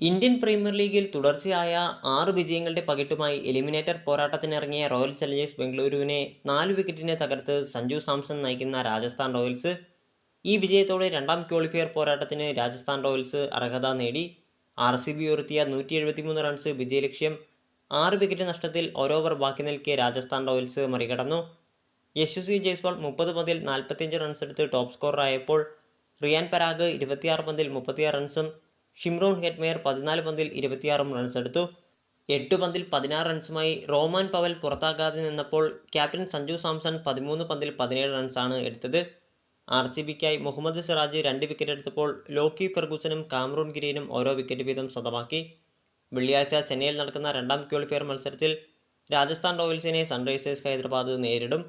Indian premier ലീഗിൽ തുടർച്ചയായ ആറ് വിജയങ്ങളുടെ പകിട്ടുമായി എലിമിനേറ്റർ പോരാട്ടത്തിനിറങ്ങിയ റോയൽ ചലഞ്ചേഴ്സ് ബംഗളൂരുവിനെ നാല് വിക്കറ്റിന് തകർത്ത് സഞ്ജു സാംസൺ നയിക്കുന്ന രാജസ്ഥാൻ റോയൽസ് ഈ വിജയത്തോടെ രണ്ടാം ക്വാളിഫയർ പോരാട്ടത്തിന് രാജസ്ഥാൻ റോയൽസ് അർഹത നേടി. ആർ സി ബി ഉയർത്തിയ നൂറ്റി എഴുപത്തിമൂന്ന് റൺസ് വിജയലക്ഷ്യം ആറ് വിക്കറ്റ് നഷ്ടത്തിൽ ഓരോവർ ബാക്കി നിൽക്കിയ രാജസ്ഥാൻ റോയൽസ് മറികടന്നു. യശസ്വി ജയ്സ്വാൾ മുപ്പത് പന്തിൽ നാൽപ്പത്തിയഞ്ച് റൺസ് എടുത്ത് ടോപ്പ് സ്കോററായപ്പോൾ റിയാൻ പരാഗ് ഇരുപത്തിയാറ് പന്തിൽ മുപ്പത്തിയാറ് റൺസും ഷിംറോൺ ഹെറ്റ്മെയർ പതിനാല് പന്തിൽ ഇരുപത്തിയാറും റൺസ് എടുത്തു. എട്ട് പന്തിൽ പതിനാറ് റൺസുമായി റോമാൻ പവൽ പുറത്താകാതെ നിന്നപ്പോൾ ക്യാപ്റ്റൻ സഞ്ജു സാംസൺ പതിമൂന്ന് പന്തിൽ പതിനേഴ് റൺസാണ് എടുത്തത്. ആർ സി ബിക്കായി മുഹമ്മദ് സിറാജ് രണ്ട് വിക്കറ്റ് എടുത്തപ്പോൾ ലോക്കി ഫെർഗൂസനും കാമറൂൺ ഗിരീനും ഓരോ വിക്കറ്റ് വീതം സ്വന്തമാക്കി. വെള്ളിയാഴ്ച ചെന്നൈയിൽ നടക്കുന്ന രണ്ടാം ക്വാളിഫയർ മത്സരത്തിൽ രാജസ്ഥാൻ റോയൽസിനെ സൺറൈസേഴ്സ് ഹൈദരാബാദ് നേരിടും.